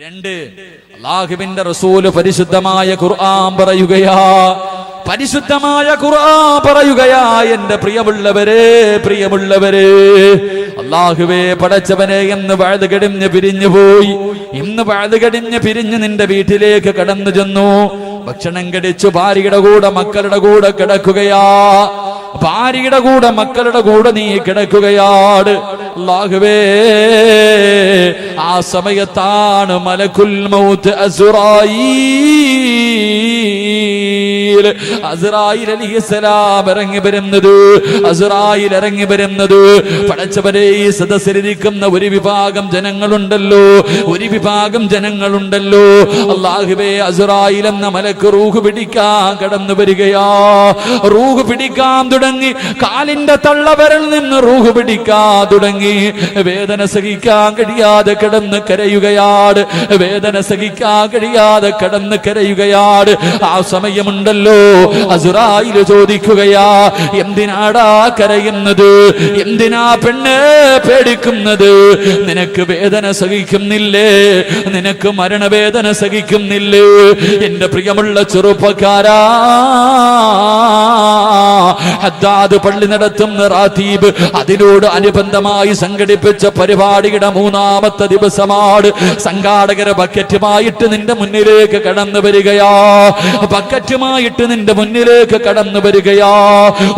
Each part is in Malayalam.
രണ്ട് അള്ളാഹുവിന്റെ റസൂൽ പരിശുദ്ധമായ ഖുർആൻ പറയുകയാ. പരിശുദ്ധമായ ഖുർആൻ പറയുകയാ എന്റെ പ്രിയമുള്ളവരെ പ്രിയമുള്ളവരെ. അള്ളാഹുവേ പടച്ചവനെ എന്ന് വഴുതുകിടിഞ്ഞ് പിരിഞ്ഞുപോയി. പിരിഞ്ഞു പോയി ഇന്ന് പാതുകടിഞ്ഞ് കടിഞ്ഞ് പിരിഞ്ഞ് നിന്റെ വീട്ടിലേക്ക് കടന്നു ചെന്നു. ഭക്ഷണം കടിച്ചു ഭാര്യയുടെ കൂടെ മക്കളുടെ കൂടെ കിടക്കുകയാ. ഭാര്യയുടെ കൂടെ മക്കളുടെ കൂടെ നീ കിടക്കുകയാണ് അല്ലാഹുവേ ആ സമയത്താണ് മലക്കുൽ മൗത്ത് അസുറായി അസുറായിൽ അലിഹിസലാം ഇറങ്ങി വരുന്നത്. അസുറായിൽ ഇറങ്ങി വരുന്നത്. പടച്ചവരെ സദസ്സിലിരിക്കുന്ന ഒരു വിഭാഗം ജനങ്ങളുണ്ടല്ലോ. ഒരു വിഭാഗം ജനങ്ങളുണ്ടല്ലോ. അള്ളാഹുബേ അസുറായി എന്ന മലക്ക് റൂഹ് പിടിക്കാൻ കടന്നു വരികയാ. റൂഹ് പിടിക്കാൻ തുടങ്ങി. കാലിന്റെ തള്ളവരിൽ നിന്ന് റൂഹ് പിടിക്കാൻ തുടങ്ങി. വേദന സഹിക്കാൻ കഴിയാതെ കിടന്ന് കരയുകയാണ്. വേദന സഹിക്കാൻ കഴിയാതെ കിടന്ന് കരയുകയാണ്. ആ സമയമുണ്ടല്ലോ. അസുറായി ചോദിക്കുകയാ എന്തിനാടാ കരയുന്നത്? എന്തിനാ പെണ്ണ് പേടിക്കുന്നത്? നിനക്ക് വേദന സഹിക്കുന്നില്ലേ? നിനക്ക് മരണവേദന സഹിക്കുന്നില്ലേ? എന്റെ പ്രിയമുള്ള ചെറുപ്പക്കാരാ. പള്ളി നടത്തുന്ന റാത്തീബ് അതിനോട് അനുബന്ധമായി സംഘടിപ്പിച്ച പരിപാടിയുടെ മൂന്നാമത്തെ ദിവസമാണ്. സംഘാടകരെ ബക്കറ്റുമായിട്ട് നിന്റെ മുന്നിലേക്ക് കടന്നു വരികയാ. ബക്കറ്റുമായിട്ട് നിന്റെ മുന്നിലേക്ക് കടന്നു വരികയാ.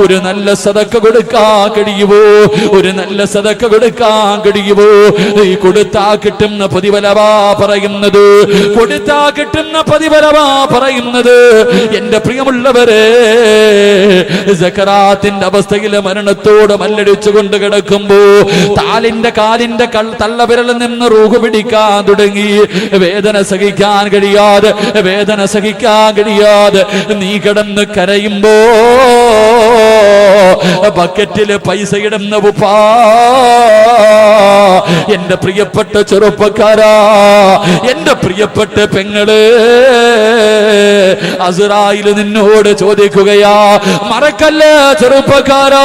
ഒരു നല്ല സതക്ക കൊടുക്കാൻ കഴിയുമോ ഒരു നല്ല സതക്ക കൊടുക്കാൻ കഴിയുമോ ഈ കൊടുത്താ കിട്ടുന്ന പ്രതിഫലവാ. പറയുന്നത്. കൊടുത്താ കിട്ടുന്ന പതിവരവാ പറയുന്നത്. എന്റെ പ്രിയമുള്ളവരെ ജക്കറാത്തിന്റെ അവസ്ഥയിലെ മരണത്തോട് മല്ലടിച്ചുകൊണ്ട് കിടക്കുമ്പോ താലിന്റെ കാലിന്റെ തള്ളവിരലിൽ നിന്ന് റൂഹ് പിടിക്കാൻ തുടങ്ങി. വേദന സഹിക്കാൻ കഴിയാതെ വേദന സഹിക്കാൻ കഴിയാതെ നീ കിടന്ന് കരയുമ്പോ ബക്കറ്റിൽ പൈസ ഇടുന്ന ഉപ്പാ എന്റെ പ്രിയപ്പെട്ട ചെറുപ്പക്കാരാ എന്റെ പ്രിയപ്പെട്ട പെങ്ങൾ. അസുറായിൽ നിന്നോട് ചോദിക്കുകയാ മറക്കല്ലേ ചെറുപ്പക്കാരാ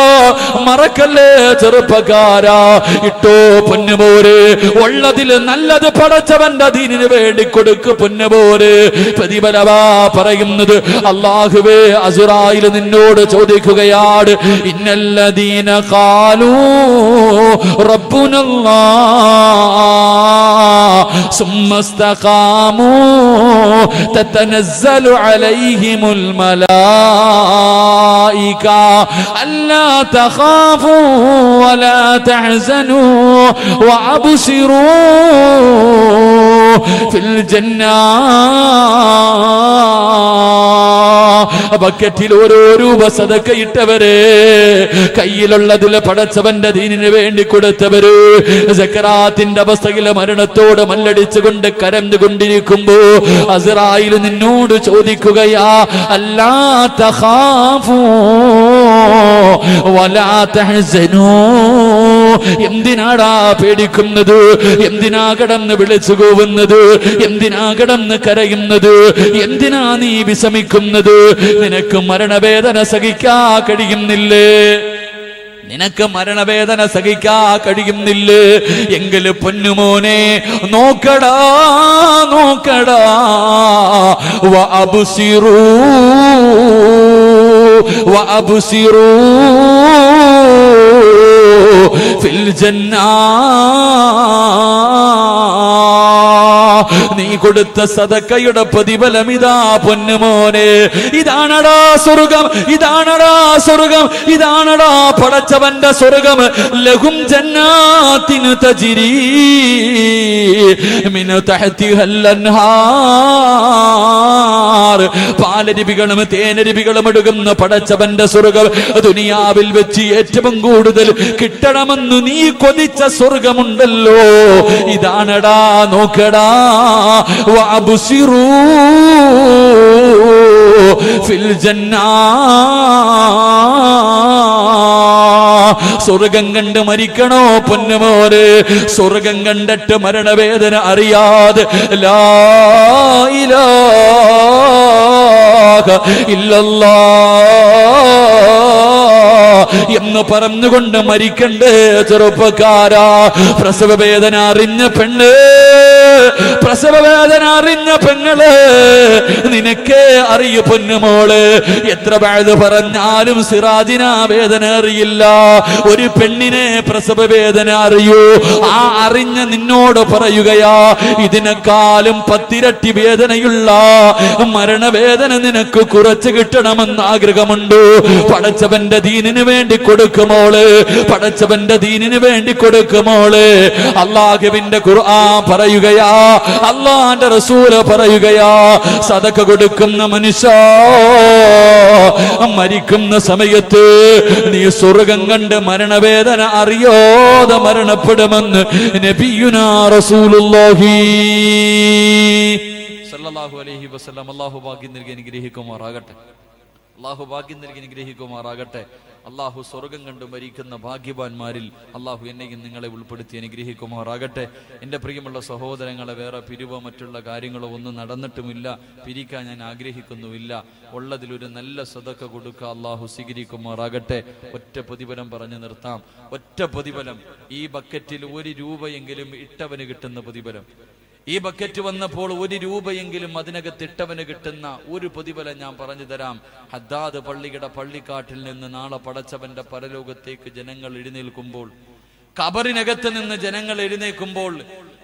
മറക്കല്ലേ ചെറുപ്പക്കാരാ? ഇട്ടോ പൊന്നുപോര് ഉള്ളതിൽ നല്ലത് പടച്ചവന്റെ ദീനിന് വേണ്ടി കൊടുക്ക് പൊന്നുപോര് പ്രതിഫലവാ പറയുന്നത് അള്ളാഹുവേ അസുറായിൽ നിന്നോട് ചോദിക്കുകയാണ് ഇന്നല്ലദീന കാലൂ ربنا الله. ثم استقاموا. تتنزل عليهم الملائكة. ألا تخافوا ولا تحزنوا وأبصروا في الجنات ബക്കറ്റിൽ ഓരോ രൂപ സതക്ക ഇട്ടവരെ. കയ്യിലുള്ളതിൽ പടച്ചവന്റെ ദീനിന് വേണ്ടി കൊടുത്തവര്. സക്കറാത്തിന്റെ അവസ്ഥയിലെ മരണത്തോട് മല്ലടിച്ചുകൊണ്ട് കരഞ്ഞുകൊണ്ടിരിക്കുമ്പോ അസറായിൽ നിന്നോട് ചോദിക്കുകയാ അല്ലാ തഖാഫൂ വലാ തഹ്സനൂ? എന്തിനാടാ പേടിക്കുന്നത്? എന്തിനാ കടന്ന് വിളിച്ചു പോവുന്നത് എന്തിനാ കടന്ന് കരയുന്നത്? എന്തിനാ നീ വിഷമിക്കുന്നത്? നിനക്ക് മരണവേദന സഹിക്കാ കഴിയുന്നില്ലേ? നിനക്ക് മരണവേദന സഹിക്കാ കഴിയുന്നില്ലേ? എങ്കിൽ പൊന്നുമോനെ നോക്കടാ നോക്കടാ. വബുസിറൂ അബ്സിറൂ വ അബ്സിറൂ. ഫിൽ ജന്നാ. നീ കൊടുത്ത സദക്കയുടെ പ്രതിഫലം ഇതാ പൊന്നുമോനെ ഇതാണടാ സ്വർഗം ഇതാണടാ സ്വർഗം ഇതാണടാ പടച്ചവന്റെ സ്വർഗം. ലഘും ജന്നാത്തിനു തജിരി. മിനു തഹത്തിഹൽ അൻഹാർ പാലരുവികളും തേനരുവികളും എടുക്കുന്ന പടച്ചവന്റെ സ്വർഗം ദുനിയാവിൽ വെച്ച് ഏറ്റവും കൂടുതൽ കിട്ടണമെന്ന് നീ കൊതിച്ച സ്വർഗമുണ്ടല്ലോ. ഇതാണടാ നോക്കടാ. വഅബ്സിറൂ ഫിൽ ജന്നാ. സ്വർഗം കണ്ട് മരിക്കണോ പൊന്നുമോര് സ്വർഗം കണ്ടിട്ട് മരണവേദന അറിയാതെ ലാ ഇലാഹ ഇല്ലല്ലാ എന്ന് പറഞ്ഞുകൊണ്ട് മരിക്കണ്ടേ ചെറുപ്പക്കാരാ. പ്രസവ വേദന അറിഞ്ഞ പെണ്ണ്. പ്രസവ വേദന അറിഞ്ഞ പെങ്ങൾ നിനക്ക് അറിയു പൊന്നുമോൾ എത്ര വേദ പറഞ്ഞാലും സിറാജിന വേദന അറിയില്ല. ഒരു പെണ്ണിനെ പ്രസവ വേദന അറിയൂ. ആ അറിഞ്ഞ നിന്നോട് പറയുകയാ ഇതിനേക്കാളും പത്തിരട്ടി വേദനയുള്ള മരണവേദന നിനക്ക് കുറച്ച് കിട്ടണമെന്ന് ആഗ്രഹമുണ്ട്. പടച്ചവന്റെ ദീനിന് വേണ്ടി കൊടുക്കുമോൾ പടച്ചവന്റെ ദീനിന് വേണ്ടി കൊടുക്കുമോൾ അള്ളാഹുവിന്റെ ഖുർആൻ പറയുകയാ അള്ളാന്റെ റസൂല പറയുകയാ സതക്ക കൊടുക്കുന്ന മനുഷ്യ മരിക്കുന്ന സമയത്ത് നീ സ്വർഗം കണ്ട് മരണവേദന അറിയാതെ മരണപ്പെടുമെന്ന് നബിയുനാ റസൂലുള്ളാഹി. സല്ലല്ലാഹു അലൈഹി വസല്ലം. അല്ലാഹു ഭാഗ്യം നൽകി അനുഗ്രഹിക്കുമാറാകട്ടെ. അള്ളാഹു ഭാഗ്യം നൽകി അനുഗ്രഹിക്കുമാറാകട്ടെ. അള്ളാഹു സ്വർഗം കണ്ടു മരിക്കുന്ന ഭാഗ്യവാന്മാരിൽ അള്ളാഹു എന്നെയും നിങ്ങളെ ഉൾപ്പെടുത്തി അനുഗ്രഹിക്കുമാറാകട്ടെ. എന്റെ പ്രിയമുള്ള സഹോദരങ്ങളെ വേറെ പിരിവോ മറ്റുള്ള കാര്യങ്ങളോ ഒന്നും നടന്നിട്ടുമില്ല. പിരിക്കാൻ ഞാൻ ആഗ്രഹിക്കുന്നുമില്ല. ഉള്ളതിലൊരു നല്ല സതക്ക കൊടുക്കുക അള്ളാഹു സ്വീകരിക്കുമാറാകട്ടെ. ഒറ്റ പ്രതിഫലം പറഞ്ഞു നിർത്താം. ഒറ്റ പ്രതിഫലം. ഈ ബക്കറ്റിൽ ഒരു രൂപയെങ്കിലും ഇട്ടവന് കിട്ടുന്ന പ്രതിഫലം. ഈ ബക്കറ്റ് വന്നപ്പോൾ ഒരു രൂപയെങ്കിലും അതിനകത്ത് അതിനകത്തിട്ടവന് കിട്ടുന്ന ഒരു പ്രതിഫലം ഞാൻ പറഞ്ഞു തരാം. ഹദ്ദാദ് പള്ളിയുടെ പള്ളിക്കാട്ടിൽ നിന്ന് നാളെ പടച്ചവന്റെ പരലോകത്തേക്ക് ജനങ്ങൾ എഴുന്നേൽക്കുമ്പോൾ കബറിനകത്ത് നിന്ന് ജനങ്ങൾ എഴുന്നേൽക്കുമ്പോൾ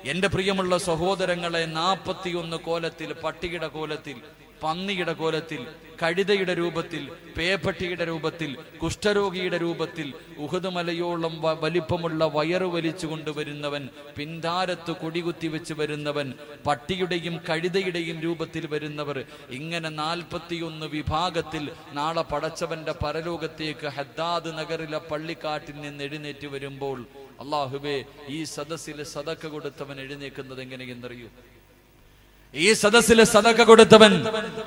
എന്റെ പ്രിയമുള്ള സഹോദരങ്ങളെ നാൽപ്പത്തിയൊന്ന് കോലത്തിൽ പട്ടിയുടെ കോലത്തിൽ പന്നിയുടെ കോലത്തിൽ കഴുതയുടെ രൂപത്തിൽ പേപ്പട്ടിയുടെ രൂപത്തിൽ കുഷ്ഠരോഗിയുടെ രൂപത്തിൽ ഉഹദ് മലയോളം വ- വലിപ്പമുള്ള വയറ് വലിച്ചു കൊണ്ടുവരുന്നവൻ പിന്താരത്ത് കൊടികുത്തി വെച്ച് വരുന്നവൻ പട്ടിയുടെയും കഴുതയുടെയും രൂപത്തിൽ വരുന്നവർ ഇങ്ങനെ നാൽപ്പത്തിയൊന്ന് വിഭാഗത്തിൽ നാളെ പടച്ചവന്റെ പരലോകത്തേക്ക് ഹദ്ദാദ് നഗറിലെ പള്ളിക്കാട്ടിൽ നിന്ന് എഴുന്നേറ്റ് വരുമ്പോൾ അള്ളാഹുബേ ഈ സദസ്സിൽ സദക്ക കൊടുത്തവൻ എഴുന്നേക്കുന്നത് എങ്ങനെയെന്നറിയൂ? ഈ സദസ്സിലെ സദക്ക കൊടുത്തവൻ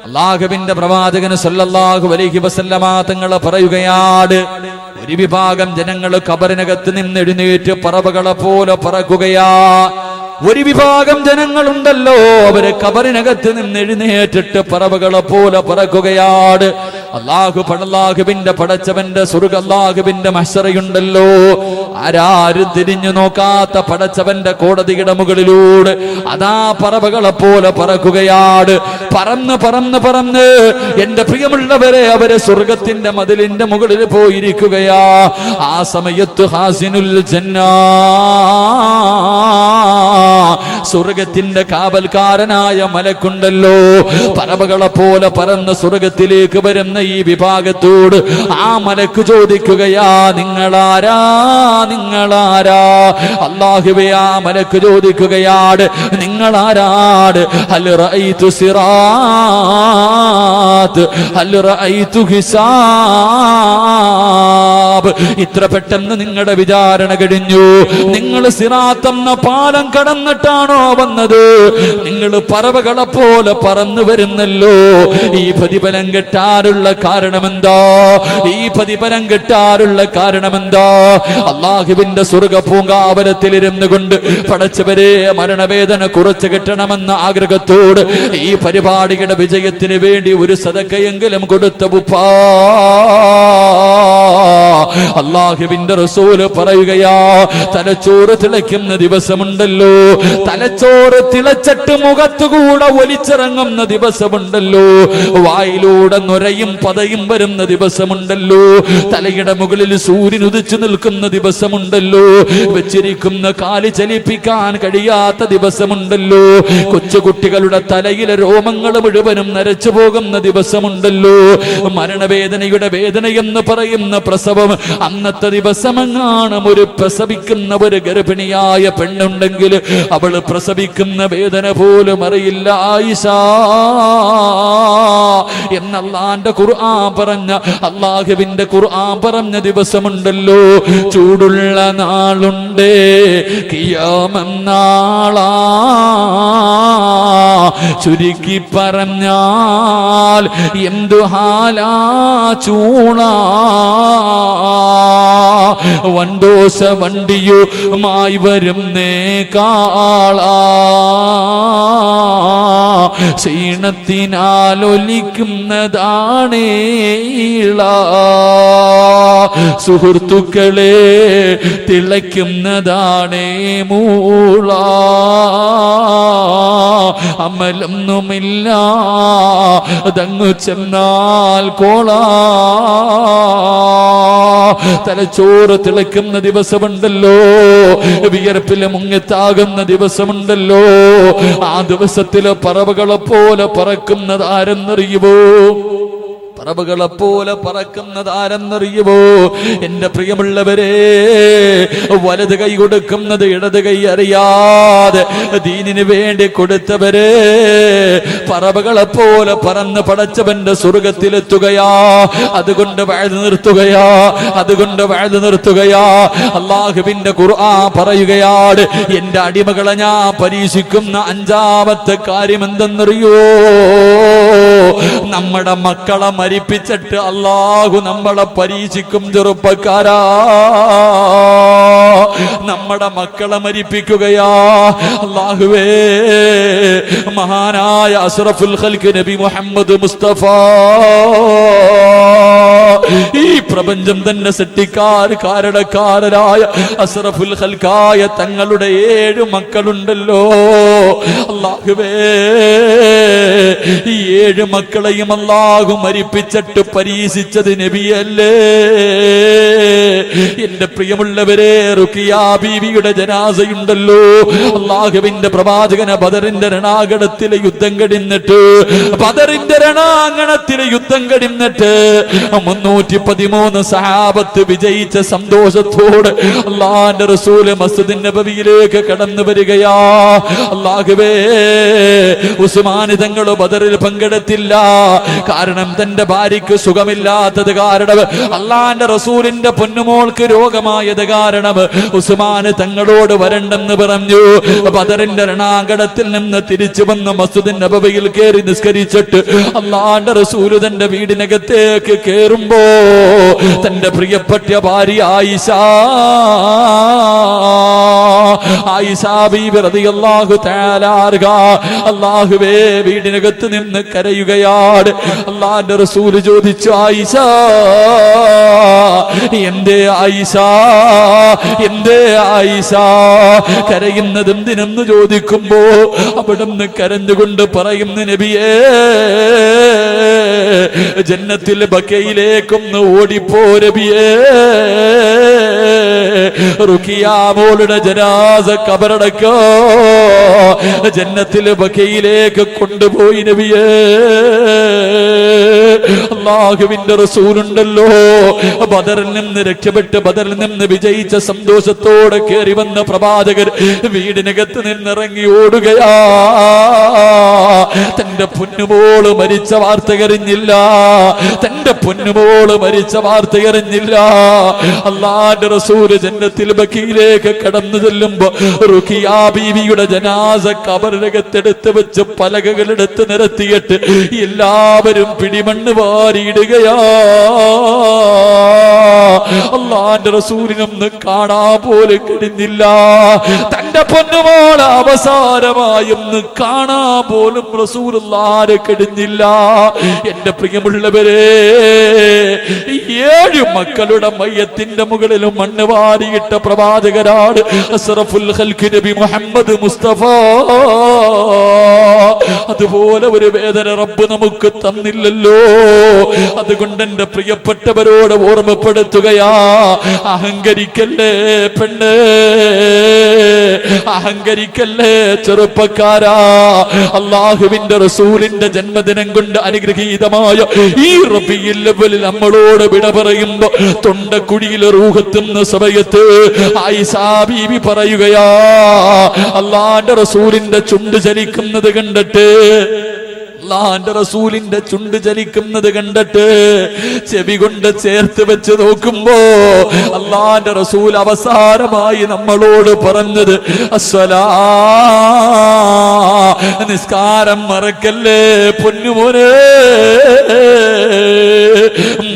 അള്ളാഹുവിന്റെ പ്രവാചകന് സല്ലല്ലാഹു അലൈഹി വസല്ലമ തങ്ങളെ പറയുകയാണ് ഒരു വിഭാഗം ജനങ്ങൾ കബറിനകത്ത് നിന്ന് എഴുന്നേറ്റ് പറവകളെ പോലെ പറക്കുകയാ. ഒരു വിഭാഗം ജനങ്ങളുണ്ടല്ലോ അവർ കബറിനകത്ത് നിന്ന് എഴുന്നേറ്റിട്ട് പറവകളെ പോലെ പറക്കുകയാണ്. അള്ളാഹു പടല്ലാഹുബിന്റെ പടച്ചവന്റെ സ്വർഗ അള്ളാഹുബിന്റെ മഷറയുണ്ടല്ലോ ആരാരും തിരിഞ്ഞു നോക്കാത്ത പടച്ചവന്റെ കോടതിയുടെ മുകളിലൂടെ അതാ പറവകളെ പോലെ പറക്കുകയാണ്. പറന്ന് പറന്ന് പറന്ന് എന്റെ പ്രിയമുള്ളവരെ അവരെ സ്വർഗത്തിന്റെ മതിലിന്റെ മുകളിൽ പോയിരിക്കുകയാ. ആ സമയത്ത് ഹാസിനുൽ ജന്നാ സ്വർഗത്തിന്റെ കാവൽക്കാരനായ മലക്കുണ്ടല്ലോ. പറവകളെ പോലെ പറന്ന് സ്വർഗത്തിലേക്ക് വരുന്ന ഈ വിഭാഗത്തോട് ആ മലക്ക് ചോദിക്കുകയാ നിങ്ങളാരാ? നിങ്ങളാരാ? അള്ളാഹുവേ ആ മലക്ക് ചോദിക്കുകയാണ് നിങ്ങളാരാട്? ഹൽ റഅയ്തു സിറാത്ത് ഹിസാബ്. ഇത്ര പെട്ടെന്ന് നിങ്ങളുടെ വിചാരണ കഴിഞ്ഞു. നിങ്ങൾ സിറാത്തെന്ന പാലം കടന്നിട്ടാണോ വന്നത്? നിങ്ങൾ പറവകളെ പോലെ പറന്നു വരുന്നല്ലോ. ഈ പ്രതിഫലം കിട്ടാറുള്ള കാരണമെന്താ? ഈ പ്രതിഫലം കിട്ടാറുള്ള കാരണമെന്താ? അള്ളാഹുവിന്റെ സ്വർഗ പൂങ്കാവനത്തിലിരുന്നു കൊണ്ട് പടച്ചവരെ മരണവേദന കുറച്ച് കിട്ടണമെന്ന ആഗ്രഹത്തോട് ഈ പരിപാടിയുടെ വിജയത്തിന് വേണ്ടി ഒരു സതക്കയെങ്കിലും കൊടുത്ത ബുപ്പാ അള്ളാഹുവിന്റെ റസൂൽ പറയുകയാ തലച്ചോറ് തിളയ്ക്കുന്ന ദിവസമുണ്ടല്ലോ. തലച്ചോറ് തിളച്ചിട്ട് മുഖത്തുകൂടെ ഒലിച്ചിറങ്ങുന്ന ദിവസമുണ്ടല്ലോ. വായിലൂടെ നൊരയും പതയും വരുന്ന ദിവസമുണ്ടല്ലോ. തലയുടെ മുകളിൽ സൂര്യൻ ഉദിച്ചു നിൽക്കുന്ന ദിവസമുണ്ടല്ലോ. വെച്ചിരിക്കുന്ന കാൽ ചലിപ്പിക്കാൻ കഴിയാത്ത ദിവസമുണ്ടല്ലോ. കൊച്ചുകുട്ടികളുടെ തലയിലെ രോമങ്ങൾ മുഴുവനും നരച്ചു പോകുന്ന ദിവസമുണ്ടല്ലോ. മരണവേദനയുടെ വേദന എന്ന് പറയുന്ന പ്രസവം അന്നത്തെ ദിവസമെങ്ങാണ് ഒരു പ്രസവിക്കുന്ന ഒരു ഗർഭിണിയായ പെണ്ണുണ്ടെങ്കിൽ അവൾ പ്രസവിക്കുന്ന വേദന പോലും അറിയില്ല ആയിഷ. എന്നല്ലാന്റെ ഖുർആൻ പറഞ്ഞ അള്ളാഹുവിന്റെ ഖുർആൻ പറഞ്ഞ ദിവസമുണ്ടല്ലോ. ചൂടുള്ള നാളുണ്ട് കിയാമെന്നാളാ ചുരുക്കി പറഞ്ഞാൽ എന്തു ഹാലാ ചൂണ? വണ്ടോസ വണ്ടിയുമായി വരുന്നേ ക്ഷീണത്തിനാൽ ക്ഷീണത്തിനാലൊലിക്കുന്നതാണേ സുഹൃത്തുക്കളെ തിളയ്ക്കുന്നതാണേ മൂള. അമലൊന്നുമില്ല. അതങ്ങു ചെന്നാൽ കോളാ. തലച്ചോറ് തിളക്കുന്ന ദിവസമുണ്ടല്ലോ. വിയർപ്പിൽ മുങ്ങിത്താകുന്ന ദിവസമുണ്ടല്ലോ. ആ ദിവസത്തിലെ പറവകളെ പോലെ പറക്കുന്നത് ആരെന്നറിയുമോ പറവുകളെ പോലെ പറക്കുന്നത് ആരെന്നറിയുമോ എന്റെ പ്രിയമുള്ളവരെ വലത് കൈ കൊടുക്കുന്നത് ഇടത് കൈ അറിയാതെ ദീനിന് വേണ്ടി കൊടുത്തവരെ പറവുകളെ പോലെ പറന്ന് പടച്ചവന്റെ സ്വർഗത്തിലെത്തുകയാ. അതുകൊണ്ട് വാഴ്ന്നു നിർത്തുകയാ. അതുകൊണ്ട് വാഴ്ന്നു നിർത്തുകയാ. അള്ളാഹുവിന്റെ ഖുർആ പറയുകയാണ് എന്റെ അടിമകളെ ഞാൻ പരീക്ഷിക്കുന്ന അഞ്ചാമത്തെ കാര്യം എന്തെന്നറിയോ നമ്മുടെ മക്കളെ മരിപ്പിച്ചിട്ട് അള്ളാഹു നമ്മളെ പരീക്ഷിക്കും ചെറുപ്പക്കാരാ. നമ്മുടെ മക്കളെ മരിപ്പിക്കുകയാ. അള്ളാഹുവേ മഹാനായ അസ്റഫുൽ ഖൽക്ക് നബി മുഹമ്മദ് മുസ്തഫ. ഈ പ്രപഞ്ചം തന്നെ സെട്ടിക്കാർ കാരണക്കാരനായ അസറഫുൽ ഹൽക്കായ തങ്ങളുടെ ഏഴ് മക്കളുണ്ടല്ലോ. അള്ളാഹുവേ ഈ ഏഴ് മക്കളെയും അല്ലാഹു മരിപ്പിച്ചിട്ട് പരീക്ഷിച്ചത് നബിയല്ലേ? എന്റെ പ്രിയമുള്ളവരെ റുക്കിയ ബീവിയുടെ ജനാസയുണ്ടല്ലോ. അള്ളാഹുവിന്റെ പ്രവാചകന ബദറിന്റെ രണാകണത്തിലെ യുദ്ധം കടിന്നിട്ട് ബദറിന്റെ രണാങ്കണത്തിലെ യുദ്ധം കടിന്നിട്ട് മുന്നൂറ്റി പതിമൂന്ന് സഹാബത്ത് വിജയിച്ച സന്തോഷത്തോട് അള്ളാന്റെ റസൂൽ മസ്ജിദ് നബവിയിലേക്ക് കടന്നു വരികയാ. അള്ളാഹുവേ ഉസ്മാനി തങ്ങൾ ബദറിൽ പങ്കെടുത്തില്ല. കാരണം തന്റെ ഭാര്യയ്ക്ക് സുഖമില്ലാത്തത് കാരണം അള്ളാന്റെ റസൂലിന്റെ പൊന്നുമോൾക്ക് രോഗമായത് കാരണം ഉസ്മാന് തങ്ങളോട് വരണ്ടെന്ന് പറഞ്ഞു. ബദറിന്റെ രണാങ്കടത്തിൽ നിന്ന് തിരിച്ചു വന്ന് മസ്ജിദ് നബവിയിൽ കയറി നിസ്കരിച്ചിട്ട് അള്ളാന്റെ റസൂൽ തന്റെ വീടിനകത്തേക്ക് കേറുമ്പോ തന്റെ പ്രിയപ്പെട്ട ഭാര്യ ആയിഷ. അല്ലാഹുവേ വീടിനകത്ത് നിന്ന് കരയുകയാണ്. അള്ളാന്റെ റസൂൽ ചോദിച്ചു ആയിഷ എന്റെ ആയിഷ എന്റെ ആയിഷ കരയുന്നത് എന്തിനെന്ന് ചോദിക്കുമ്പോ അവിടുന്ന് കരഞ്ഞുകൊണ്ട് പറയുന്ന നബിയേ ജന്നത്തിൽ ബക്കയിലേക്കൊന്ന് ഓടിപ്പോ നബിയേ. റുക്കിയാമോളുടെ ജനാസ കബറടക്കോ? ജന്നത്തിലെ ബക്കയിലേക്ക് കൊണ്ടുപോയി നബിയേ. അള്ളാഹുവിന്റെ റസൂലുണ്ടല്ലോ. ബദറിൽ നിന്ന് രക്ഷപ്പെട്ട് ബദറിൽ നിന്ന് വിജയിച്ച സന്തോഷത്തോടെ കയറി വന്ന പ്രവാചകർ വീടിനകത്ത് നിന്നിറങ്ങി ഓടുകയാ. തന്റെ പൊന്നുമോൾ മരിച്ച വാർത്ത കറിഞ്ഞില്ല തന്റെ പൊന്നുമോൾ മരിച്ച വാർത്ത കറിഞ്ഞില്ല അള്ളാന്റെ റസൂൽ ജന്നത്തിൽ ബക്കിയിലേക്ക് കടന്നു ചെല്ലുമ്പോ ബീവിയുടെ ജനാസ കബറിനകത്തെടുത്ത് വെച്ച് പലകകളെടുത്ത് നിരത്തിയിട്ട് എല്ലാവരും പിടിമണ്ണ് വാരിയിടുകയാ. അള്ളാന്റെ റസൂലിനൊന്ന് കാണാൻ പോലും കഴിഞ്ഞില്ല. തന്റെ പൊന്നുമോൾ അവസാനമായും കാണാൻ പോലും റസൂലുള്ളാരെ കഴിഞ്ഞില്ല എന്റെ പ്രിയമുള്ളവരെ ഏഴ് മക്കളുടെ മയ്യത്തിന്റെ മുകളിലും മണ്ണ് വാരിയിട്ട പ്രവാചകരാണ് അസ്റഫുൽ നബി മുഹമ്മദ് മുസ്തഫ. അതുപോലെ ഒരു വേദന റബ്ബ് നമുക്ക് തന്നില്ലല്ലോ. അതുകൊണ്ട് എന്റെ പ്രിയപ്പെട്ടവരോട് ഓർമ്മപ്പെടുത്തുകയാ അഹങ്കരിക്കല്ലേ പെണ്ണ്? അഹങ്കരിക്കല്ലേ ചെറുപ്പക്കാരാ. അള്ളാഹുവിന്റെ റസൂലിന്റെ ജന്മദിനം കൊണ്ട് അനുഗ്രഹീതമായ ഈ റബിയിൽ നമ്മളോട് വിട പറയുമ്പോ തൊണ്ടക്കുഴിയിലെ റൂഹത്തുന്ന സമയത്ത് ആയിഷാ പറയുകയാ അള്ളാന്റെ റസൂലിന്റെ ചുണ്ട് ചലിക്കുന്നത് കണ്ടിട്ട് അള്ളാന്റെ റസൂലിന്റെ ചുണ്ട് ചലിക്കുന്നത് കണ്ടിട്ട് ചെവി കൊണ്ട് ചേർത്ത് വെച്ച് നോക്കുമ്പോ അള്ളാന്റെ റസൂൽ അവസാനമായി നമ്മളോട് പറഞ്ഞത് നിസ്കാരം മറക്കല്ലേ പൊന്നുമോനെ?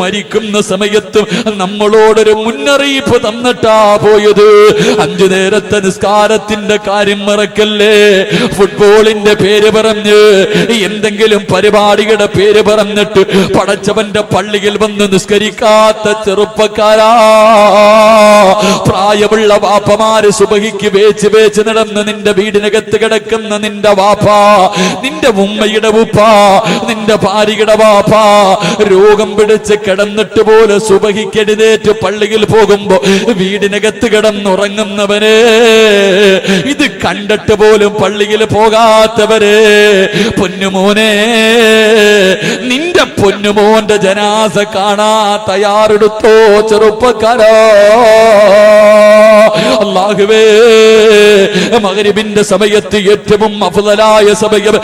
മരിക്കുന്ന സമയത്തും നമ്മളോടൊരു മുന്നറിയിപ്പ് തന്നിട്ടാ പോയത്. അഞ്ചു നേരത്തെ നിസ്കാരത്തിന്റെ കാര്യം മറക്കല്ലേ? ഫുട്ബോളിന്റെ പേര് പറഞ്ഞ് എന്തെങ്കിലും പരിപാടിയുടെ പേര് പറഞ്ഞിട്ട് പടച്ചവന്റെ പള്ളിയിൽ വന്ന് നിസ്കരിക്കാത്ത ചെറുപ്പക്കാരാ. പ്രായമുള്ള വാപ്പമാര് സുബഹിക്ക് വേച്ച് വേച്ച് നടന്ന് നിന്റെ വീടിനകത്ത് കിടക്കുന്ന നിന്റെ വാപ്പ നിന്റെ ഉമ്മയുടെ ഉപ്പ നിന്റെ ഭാര്യയുടെ വാപ്പ രോഗം പിടിച്ച് കിടന്നിട്ട് പോലെ സുബഹിക്ക് എഴുന്നേറ്റ് പള്ളിയിൽ പോകുമ്പോ വീടിനകത്ത് കിടന്നുറങ്ങുന്നവരെ ഇത് കണ്ടിട്ട് പോലും പള്ളിയിൽ പോകാത്തവരെ പൊന്നുമോനെ നിന്റെ പൊന്നുമോന്റെ ജനാസ കാണാ തയ്യാറെടുത്തോ ചെറുപ്പക്കാരോ. അള്ളാഹുവേ മകരിബിന്റെ സമയത്ത് ഏറ്റവും അഫലായ സമയം.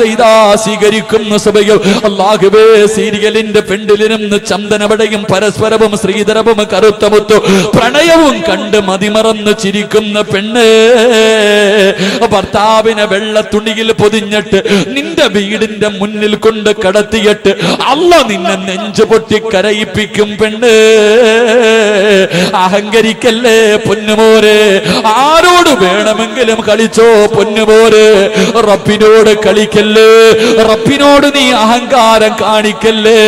ചെയ്താ സ്വീകരിക്കുന്ന സമയം. അള്ളാഹുബേ സീരിയലിന്റെ പെണ്ടിലിരുന്ന് ചന്ദനവടയും പരസ്പരവും ശ്രീധരവും കറുത്തമുത്തു പ്രണയവും കണ്ട് മതിമറന്ന് ചിരിക്കുന്ന പെണ്ണ് ഭർത്താവിനെ വെള്ള തുണിയിൽ പൊതിഞ്ഞിട്ട് നിന്റെ വീടിന്റെ മുന്നിൽ കൊണ്ട് കടത്തിയിട്ട് അല്ല നിന്നെ നെഞ്ചു പൊട്ടി കരയിപ്പിക്കും പെണ്ണ്. അഹങ്കരിക്കല്ലേ പൊന്നുമോരെ ആരോട് വേണമെങ്കിലും കളിച്ചോ പൊന്നുപോര് റബ്ബിനോട് കളിക്കല്ലേ? റബ്ബിനോട് നീ അഹങ്കാരം കാണിക്കല്ലേ?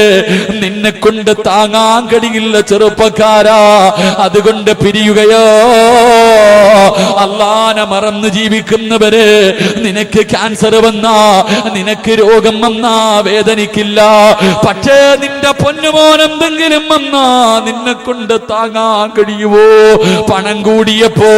നിന്നെ കൊണ്ട് താങ്ങാൻ കഴിയില്ല ചെറുപ്പക്കാരാ. അതുകൊണ്ട് പിരിയുകയോ? അള്ളാനെ മറന്ന് ജീവിക്കുന്നവരെ നിനക്ക് ക്യാൻസർ വന്നാ നിനക്ക് രോഗം വന്നാ വേദനിക്കില്ല. പക്ഷേ നിന്റെ പൊന്നുമോൻ എന്തെങ്കിലും വന്നാ നിന്നെ കൊണ്ട് താങ്ങാൻ കഴിയുവോ? പണം കൂടിയപ്പോ